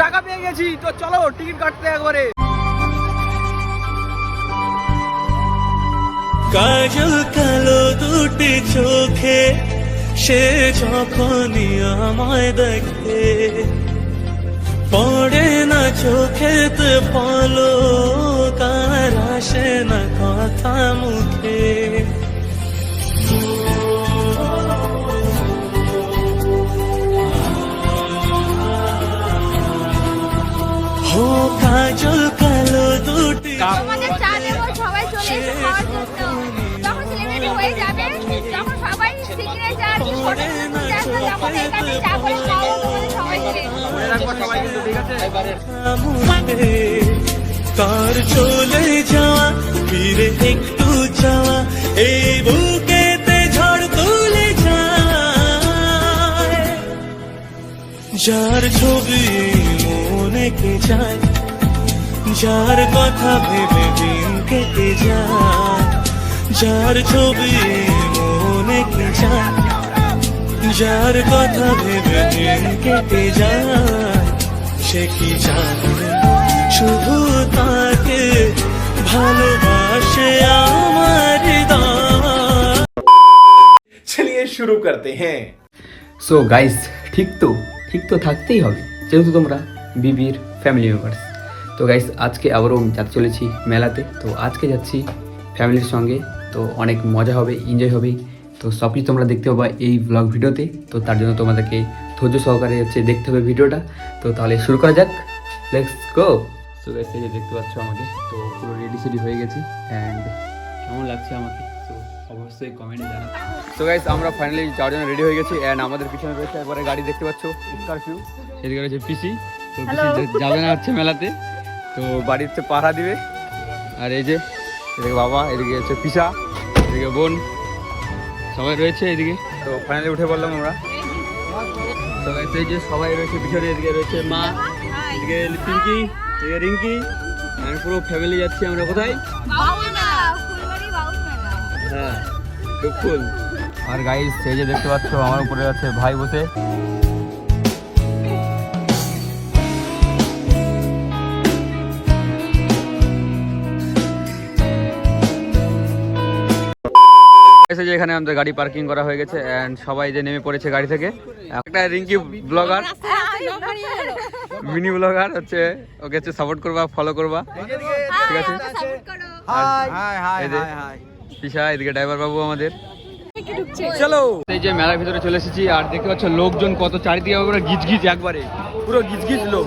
টাকা পেয়ে গেছি। তো চলো, টিকিট কাটতে একবারে। কাজল কালো দুটি চোখে, সে যখনই আমায় দেখে, পড়ে না চোখেতে পলো কার আসে না কথা মুখে। কাজল কালো দুটি তোমাদের চা দেবো সবাই চলে এসে খাওয়ার জন্য। যখন সেলিব্রিটি হয়ে যাবে যখন সবাই সিগনেচার ফটো তুলতে আসবে তখন এখানে চা করে খাওয়াবো তোমাদের সবাইকে। মনে রাখব সবাই কিন্তু ঠিক আছে? তার চলে যাওয়া ফিরে একটু যাওয়া এই বুকেতে ঝড় তুলে যায়। যার ছবি মনে কে যায় যার কথা ভেবে দিন কেটে যায় যার ছবি মনে কে যায় যার কথা ভেবে দিন কেটে যায় সে কি জানে শুধু তাকে ভালোবাসে আমার হৃদয় চলিए শুরু করতে হ্যাঁ সো গাইস ঠিক তো ঠিক তো থাকতেই হবে যেহেতু তোমরা বিবির ফ্যামিলি মেম্বার্স তো গাইস আজকে আবারও যাতে চলেছি মেলাতে। তো আজকে যাচ্ছি ফ্যামিলির সঙ্গে। তো অনেক মজা হবে এনজয় হবে। তো সব কিছু তোমরা দেখতে পাবা এই ব্লগ ভিডিওতে। তো তার জন্য তোমাদেরকে ধৈর্য সহকারে হচ্ছে দেখতে হবে ভিডিওটা। তো তাহলে শুরু করা যাক। লেটস গো সো গাইস এই যে দেখতে পাচ্ছ আমাকে। তো পুরো রেডি সেডি হয়ে গেছি। অ্যান্ড কেমন লাগছে আমাকে? তো অবশ্যই কমেন্টে জানা তো গাইস আমরা ফাইনালি যাওয়ার জন্য রেডি হয়ে গেছি। অ্যান্ড আমাদের পিছনে রয়েছে একবারে গাড়ি, দেখতে পাচ্ছ? স্করপিও সেদিকে রয়েছে পিসি যাবে না হচ্ছে মেলাতে। তো বাড়িতে পাহারা দিবে। আর এই যে এদিকে বাবা এদিকে হচ্ছে পিসা এদিকে বোন সবাই রয়েছে এদিকে। তো ফাইনালি উঠে পড়লাম আমরা। তো এই যে সবাই রয়েছে পিছনে এদিকে রয়েছে মা এদিকে পিঙ্কি এদিকে রিঙ্কি। আমি পুরো ফ্যামিলি যাচ্ছি আমরা কোথায়? বাউল মেলা ফুলবাড়ি বাউল মেলা হ্যাঁ ফুল। আর গাইস সেই যে দেখতে পাচ্ছ আমার উপরে আছে ভাই বসে। এসে যে এখানে আমাদের গাড়ি পার্কিং করা হয়ে গেছে এন্ড সবাই যে নেমে পড়েছে গাড়ি থেকে। একটা রিঙ্কি ব্লগার মিনি ব্লগার হচ্ছে ওকে হচ্ছে সাপোর্ট করবা ফলো করবা। ঠিক আছে? পিসা এদিকে ড্রাইভার বাবু আমাদের। চলো। এই যে মেলার ভিতরে চলে এসেছি আর দেখতে পাচ্ছ লোকজন কত চারিদিকে পুরো গিজ গিজ একবারে। পুরো গিজগিজ লোক।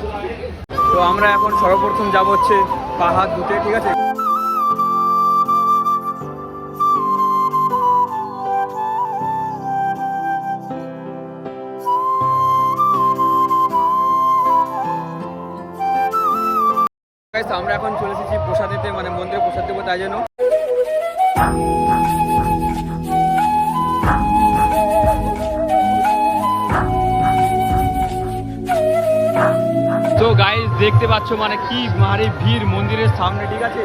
তো আমরা এখন সর্বপ্রথম যাব হচ্ছে পাহাড় দুতে ঠিক আছে? আমরা এখন চলে এসেছি প্রসাদ দিতে মানে মন্দিরে প্রসাদ দেবো তাই জন্য। তো গাইস দেখতে পাচ্ছ মানে কি মারে ভিড়, মন্দিরের সামনে, ঠিক আছে?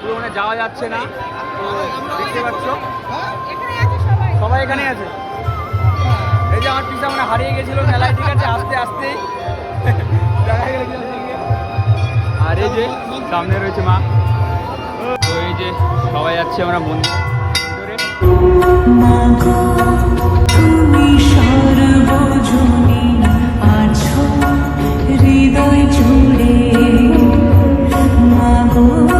পুরো মানে যাওয়া যাচ্ছে না। তো দেখতে পাচ্ছ? সবাই এখানে আছে? এই যে আমার পিসা মানে হারিয়ে গেছিল মেলায়, ঠিক আছে? আস্তে আস্তে দেখা গেল। আর এই যে সামনে রয়েছে মা। তো এই যে সবাই যাচ্ছে, আমরা মন্দির আছো, হৃদয় জুড়ে। মাগো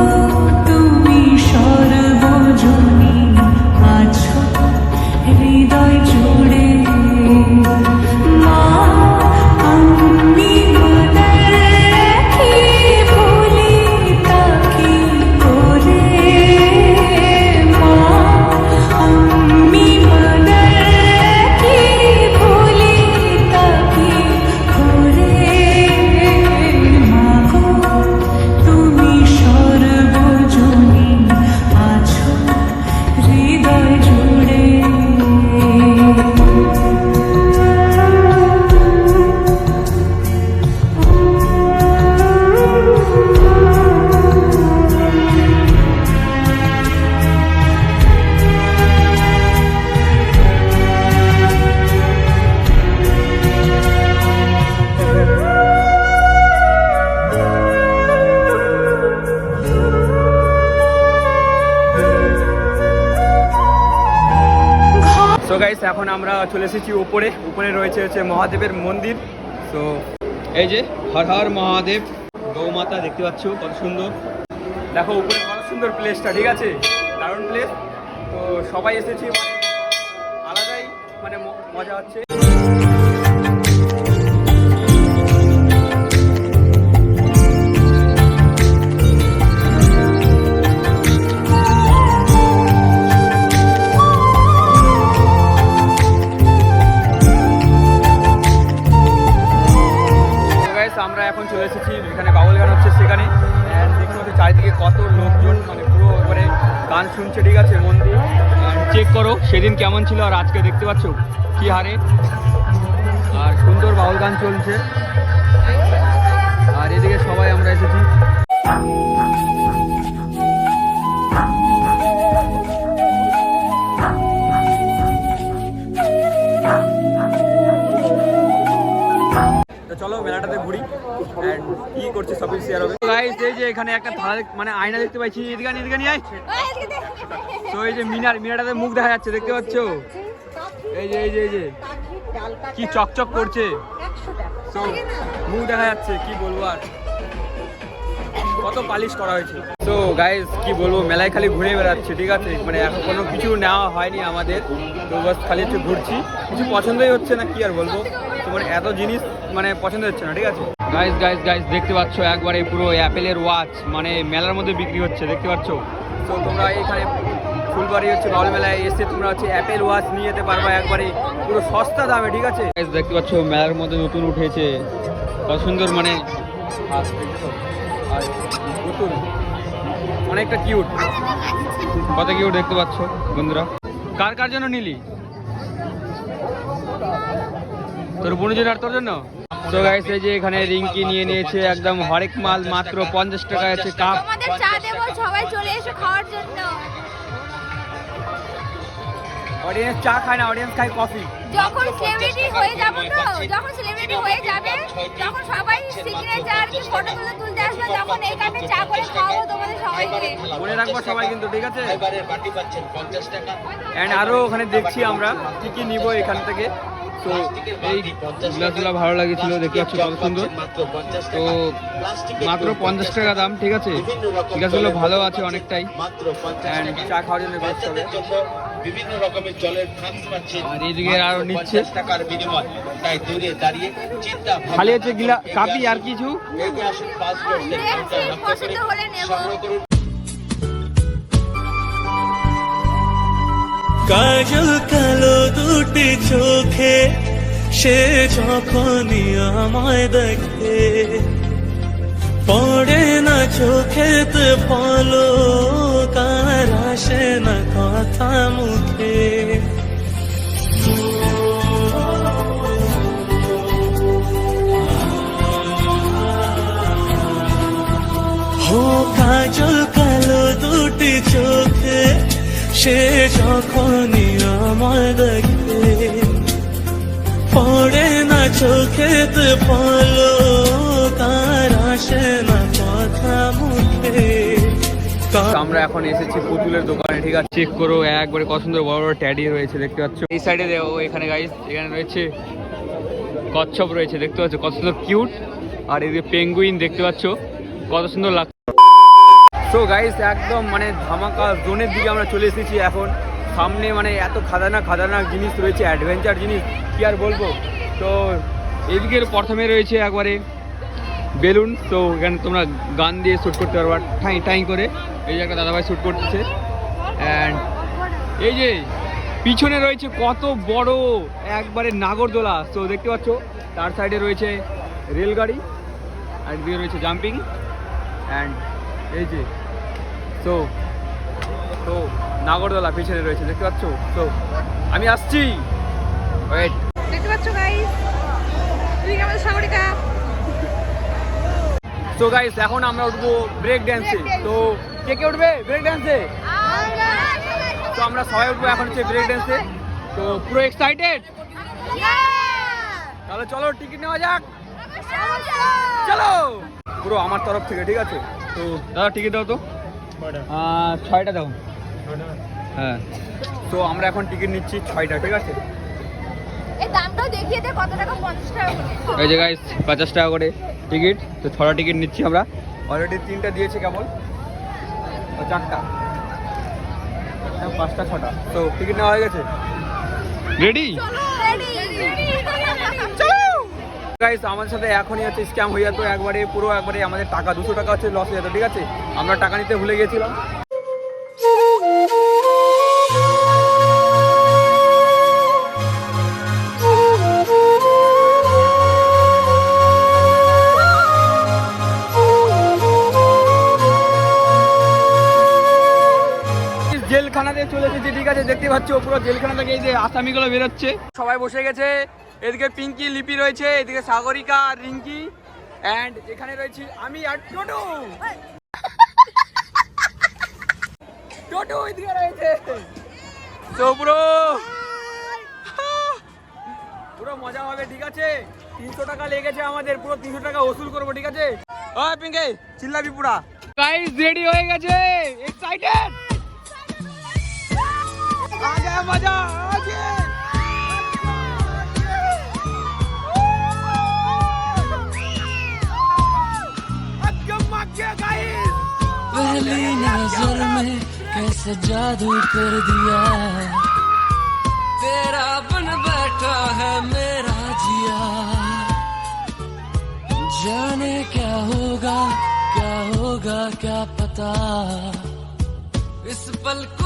চলে এসেছি উপরে। উপরে রয়েছে হচ্ছে মহাদেবের মন্দির। তো এই যে হর হর মহাদেব, গৌমাতা দেখতে পাচ্ছ, কত সুন্দর। দেখো, উপরে কত সুন্দর প্লেসটা ঠিক আছে? দারুণ প্লেস তো সবাই এসেছি মানে আলাদাই মানে মজা হচ্ছে। গান হচ্ছে সেখানে। দেখতে পাচ্ছি চারিদিকে কত লোকজন মানে পুরো মানে গান শুনছে, ঠিক আছে মন দিয়ে চেক করো, সেদিন কেমন ছিল আর আজকে দেখতে পাচ্ছ কি হারে। আর সুন্দর বাউল গান চলছে। আর এদিকে সবাই আমরা এসেছি। চলো মেলাটাতে ঘুরি। কি করছে সবই শেয়ার হবে। গাইস এই যে এখানে একটা থালা মানে আয়না দেখতে পাচ্ছি এদিকে এদিকে নিয়ে তো এই যে মিনার, মিনারটাতে মুখ দেখা যাচ্ছে, দেখতে পাচ্ছ? এই যে এই যে এই যে। কি চকচক করছে। তো মুখ দেখা যাচ্ছে, কি বলব আর। কত পালিশ করা হয়েছে। তো গাইস কি বলব, মেলায় খালি ঘুরে বেড়াচ্ছে, ঠিক আছে? মানে এখন কোনো কিছু নেওয়া হয়নি আমাদের। তো বাস খালি একটু ঘুরছি। কিছু পছন্দই হচ্ছে না, কি আর বলব? মানে এত জিনিস মানে পছন্দ হচ্ছে না ঠিক আছে? গাইস গাইস গাইস দেখতে পাচ্ছ একবারে পুরো অ্যাপেলের ওয়াচ মানে মেলার মধ্যে বিক্রি হচ্ছে দেখতে পাচ্ছ? তো তোমরা এখানে ফুলবাড়ি হচ্ছে বাউল মেলায় এসে তোমরা হচ্ছে অ্যাপেল ওয়াচ নিয়ে যেতে পারবা একবারে পুরো সস্তা দামে ঠিক আছে? দেখতে পাচ্ছ মেলার মধ্যে নতুন উঠেছে। কত সুন্দর মানে। নতুন। অনেকটা কিউট কত কিউট দেখতে পাচ্ছ বন্ধুরা? কার কার জন্য নিলি? তোর বোনের আর তোর জন্য? তো গাইস এই যে এখানে রিঙ্কি নিয়ে নিয়েছে একদম হরেক মাল মাত্র পঞ্চাশ টাকা আছে কাপ। চা দেবো সবাই চলে এসে খাওয়ার জন্য। অডিয়েন্স চা খায় না অডিয়েন্স খায় কফি যখন সেলিব্রিটি হয়ে যাব তো যখন সেলিব্রিটি হয়ে যাবে তখন সবাই সিগনেচার কি ফটো তুলে তুলতে আসবে তখন এই কাপে চা করে খাওয়াবো তোমাদের সবাইকে। মনে রাখব সবাই কিন্তু ঠিক আছে? অ্যান্ড আরও ওখানে দেখছি আমরা কি কি নিব এখান থেকে। তো এই গ্লাসগুলো ভালো লাগেছিল দেখতে পাচ্ছ কত সুন্দর। তো মাত্র পঞ্চাশ টাকা দাম ঠিক আছে? গ্লাসগুলো ভালো আছে অনেকটাই। চা খাওয়ার জন্য বিভিন্ন রকমের জলের আর এইদিকে আরও নিচ্ছে। টাকার বিনিময়। তাই দূরে দাঁড়িয়ে চিন্তা খালি হচ্ছে গিলা কাপি আর কিছু? এগিয়ে আসুন কাজল কালো দুটি চোখে, সে যখনই আমায় দেখে, পড়ে না চোখেতে ফলো কার আসে না কথা মুখে। হো কাজল কালো দুটি চোখে, সে আমায় দেখে পড়ে না কার আসে না কথা মুখে আমরা এখন এসেছি পুতুলের দোকানে, ঠিক আছে? চেক করো, একবারে কত সুন্দর বড় বড় ট্যাডি রয়েছে, দেখতে পাচ্ছ? এই সাইডে দেখো, এখানে গাইস এখানে রয়েছে কচ্ছপ রয়েছে, দেখতে পাচ্ছ? কত সুন্দর কিউট আর এদিকে পেঙ্গুইন দেখতে পাচ্ছ? কত সুন্দর লাগছে। সো গাইস একদম মানে ধামাকা জোনের দিকে আমরা চলে এসেছি এখন। সামনে মানে এত খাদানা খাদানা জিনিস রয়েছে অ্যাডভেঞ্চার জিনিস, কি আর বলব? তো এদিকের প্রথমে রয়েছে একবারে বেলুন, তো এখানে তোমরা গান দিয়ে শ্যুট করতে পারবা, ঠাই ঠাই করে। এই যে একটা দাদাভাই শ্যুট করতেছে। অ্যান্ড এই যে পিছনে রয়েছে কত বড় একবারে নাগরদোলা, তো দেখতে পাচ্ছ, তার সাইডে রয়েছে রেলগাড়ি, আর এদিকে রয়েছে জাম্পিং অ্যান্ড এই যে তো তো নাগরদোলা পিছনে রয়েছে দেখতে পাচ্ছ? তো আমি আসছি। ওয়েট দেখতে পাচ্ছ গাইস তুই আমাদের সাগরিকা? তো গাইস এখন আমরা উঠবো ব্রেক ড্যান্সে তো কে কে উঠবে ব্রেক ড্যান্সে তো আমরা। সবাই উঠবো এখন হচ্ছে ব্রেক ড্যান্সে তো পুরো এক্সাইটেড তাহলে চলো টিকিট নেওয়া যাক। চলো! পুরো আমার তরফ থেকে ঠিক আছে? তো দাদা টিকিট দাও তো। ছয়টা দাও। হ্যাঁ। তো আমরা এখন টিকিট নিচ্ছি ছয়টা ঠিক আছে? এই যে গাইস পঞ্চাশ টাকা করে টিকিট তো ছটা টিকিট নিচ্ছি আমরা। অলরেডি তিনটা দিয়েছে কেবল? চারটা। হ্যাঁ, পাঁচটা ছটা। তো টিকিট নেওয়া হয়ে গেছে? রেডি গাইস আমাদের সাথে এখনই হচ্ছে স্ক্যাম হয়ে যেত একবারে পুরো একবারে আমাদের টাকা দুশো টাকা হচ্ছে লস হয়ে যেত ঠিক আছে? আমরা টাকা নিতে ভুলে গিয়েছিলাম। চলে এসেছি, ঠিক আছে, দেখতে পাচ্ছ, পুরো জেলখানা থেকে এই যে আসামিগুলো বেরোচ্ছে। সবাই বসে গেছে, এদিকে পিঙ্কি লিপি রয়েছে, এদিকে সাগরিকা, রিঙ্কি অ্যান্ড এখানে রয়েছি আমি আর টোটো। টোটো এদিকে রয়েছে। তো পুরো পুরো মজা হবে, ঠিক আছে? তিনশো টাকা লেগেছে আমাদের, পুরো তিনশো টাকা ওসুল করব, ঠিক আছে? ওই পিঙ্কি, চিল্লাবি পুরা। গাইস রেডি হয়ে গেছে? এক্সাইটেড पहली नज़र में कैसे जादू कर दिया। तेरा बन बैठा है मेरा जिया। जाने क्या होगा क्या होगा, क्या पता। इस पल को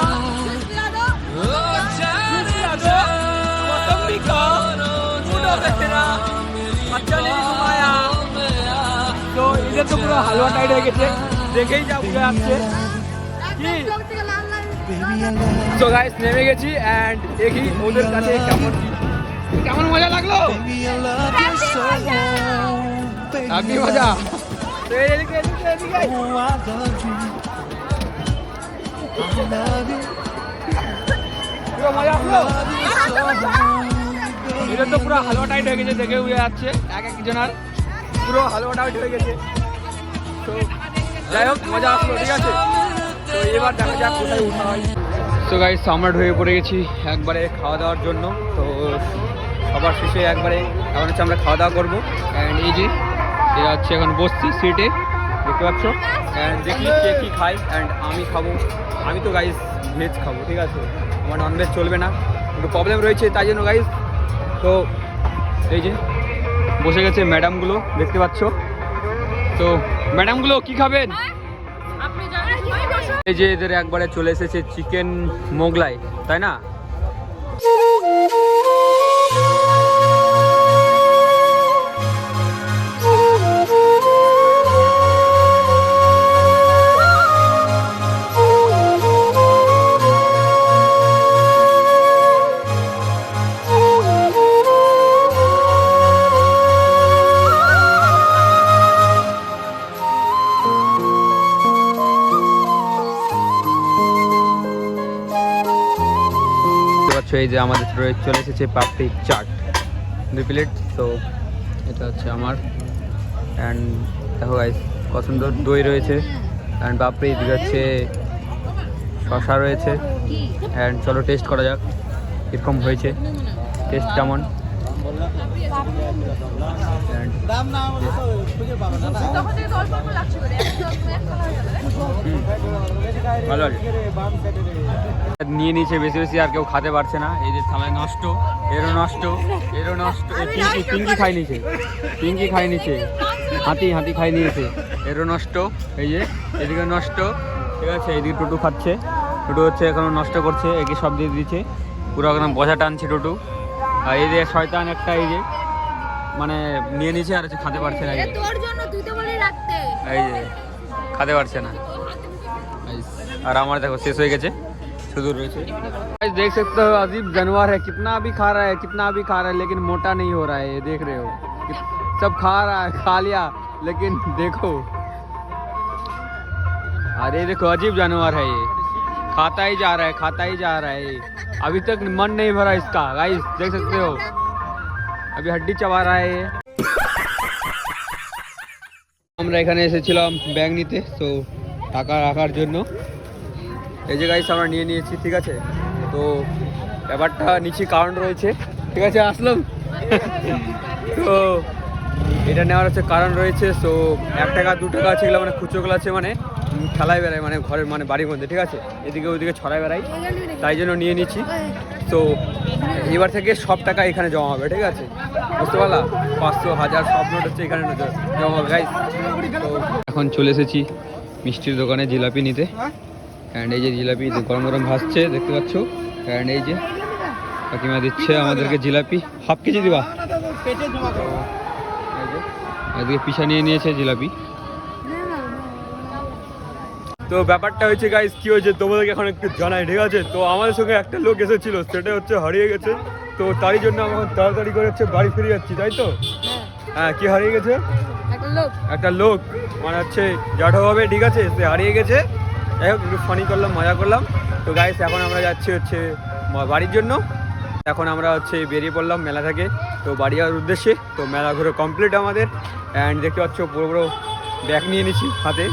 এদের তো পুরো হালুয়া টাইট হয়ে গেছে। দেখেই যা বুঝে আসছে। তো গাইস নেমে গেছি এন্ড দেখি ওদের কাছে কেমন কেমন মজা লাগল? আপনি মজা? এটা তো পুরো হালুয়া টাইট হয়ে গেছে, দেখে উড়ে যাচ্ছে এক একজনের পুরো হালুয়া টাইট হয়ে গেছে। তো যাই হোক, মজা আসলো, ঠিক আছে? তো এবার দেখা যাক কোথায় উঠা হয়। তো গাইস আমরা ঢুকে পড়ে গেছি একবারে খাওয়া দাওয়ার জন্য। তো সবার শেষে একবারে এখন হচ্ছে আমরা খাওয়া দাওয়া করব। অ্যান্ড এই যে, এরা হচ্ছে এখন বসছি সিটে, দেখতে পাচ্ছ? অ্যান্ড দেখি কে কী খায় অ্যান্ড আমি খাব। আমি তো গাইস ভেজ খাব, ঠিক আছে? আমার ননভেজ চলবে না। একটু প্রবলেম রয়েছে, তাই জন্য গাইস তো এই যে, বসে গেছে ম্যাডামগুলো দেখতে পাচ্ছ? তো ম্যাডামগুলো কি খাবেন? এই যে এদের একবারে চলে এসেছে চিকেন মোগলাই তাই না? এই যে আমাদের চলে এসেছে পাপড়ি চাট। দুই প্লেট, তো এটা হচ্ছে আমার। অ্যান্ড দেখো গাইস কত সুন্দর দই রয়েছে। অ্যান্ড পাপড়ি এদিকে হচ্ছে শশা রয়েছে। অ্যান্ড চলো টেস্ট করা যাক এরকম হয়েছে। টেস্ট কেমন? And তখন থেকে অল্প অল্প লাগছে বলে একদম একটা গেল ভালো নিয়ে নিচ্ছে বেশি বেশি আর কেউ খেতে পারছে না। এই যে থালায় নষ্ট এরও নষ্ট এরও নষ্ট। পিঙ্কি পিঙ্কি খাই নিয়েছে। পিঙ্কি খাই নিয়েছে। হাতি হাতি খাই নিয়েছে। এরও নষ্ট এই যে এদিকে নষ্ট। ঠিক আছে এদিকে টুটু খাচ্ছে। টুটু হচ্ছে এখন নষ্ট করছে একে সব দিয়ে দিচ্ছে পুরো একদম বোঝা টানছে টুটু। আর এই যে শয়তান একটা এই যে মানে নিয়ে নিয়েছে আর হচ্ছে খেতে পারছে না এই যে। তোর জন্য তুই তো বলে রাখতে এই যে খেতে পারছে না আর আমার দেখো শেষ হয়ে গেছে শুধু রয়েছে Guys, देख सकते हो अजीब जानवर है कितना भी खा रहा है कितना भी खा रहा है लेकिन मोटा नहीं हो रहा है ये देख रहे हो कि- सब खा रहा है खा लिया लेकिन देखो अरे देखो अजीब जानवर है ये खाता ही जा रहा है खाता ही जा रहा है ये अभी तक मन नहीं भरा इसका गाइस देख सकते हो अभी हड्डी चबा रहा है ये আমরা এখানে এসেছিলাম ব্যাগ নিতে তো টাকা রাখার জন্য এই যে গাইস আমরা নিয়ে নিয়েছি ঠিক আছে তো ব্যাপারটা নিচে কারণ রয়েছে ঠিক আছে আসলাম তো এটা নেওয়ার হচ্ছে কারণ রয়েছে তো এক টাকা দু টাকা আছে এগুলো মানে খুচরোগুলো আছে মানে উম, খেলায় বেড়ায় মানে ঘরের মানে বাড়ির মধ্যে ঠিক আছে এদিকে ওইদিকে ছড়ায় বেড়াই তাই জন্য নিয়ে নিচ্ছি তো এবার থেকে সব টাকা এখানে জমা হবে, ঠিক আছে? বুঝতে পারলাম পাঁচশো হাজার সব নোট হচ্ছে এখানে জমা হবে গাইস এখন চলে এসেছি মিষ্টির দোকানে জিলাপি নিতে। অ্যান্ড এই যে জিলাপি গরম গরম ভাসছে, দেখতে পাচ্ছ? অ্যান্ড এই যে কাকিমা দিচ্ছে আমাদেরকে জিলাপি। হাফ কেজি দিবা? এদিকে পিছা নিয়ে নিয়েছে জিলাপি। তো ব্যাপারটা হয়েছে গাইস কি হয়েছে তোমাদেরকে এখন একটু জানাই ঠিক আছে? তো আমাদের সঙ্গে একটা লোক এসেছিল সেটা হচ্ছে হারিয়ে গেছে। তো তারই জন্য আমরা এখন তাড়াতাড়ি করে হচ্ছে বাড়ি ফিরে যাচ্ছি তাই তো? হ্যাঁ। কি হারিয়ে গেছে? একটা লোক। একটা লোক মানে হচ্ছে হবে ঠিক আছে? সে হারিয়ে গেছে। যাই হোক একটু ফানি করলাম মজা করলাম। তো গাইস এখন আমরা যাচ্ছি হচ্ছে বাড়ির জন্য। এখন আমরা হচ্ছে বেরিয়ে পড়লাম মেলা থেকে। তো বাড়ি যাওয়ার উদ্দেশ্যে তো মেলা ঘুরে কমপ্লিট আমাদের। অ্যান্ড দেখতে পাচ্ছ বড়ো বড়ো ব্যাগ নিয়ে নিচ্ছি হাতে।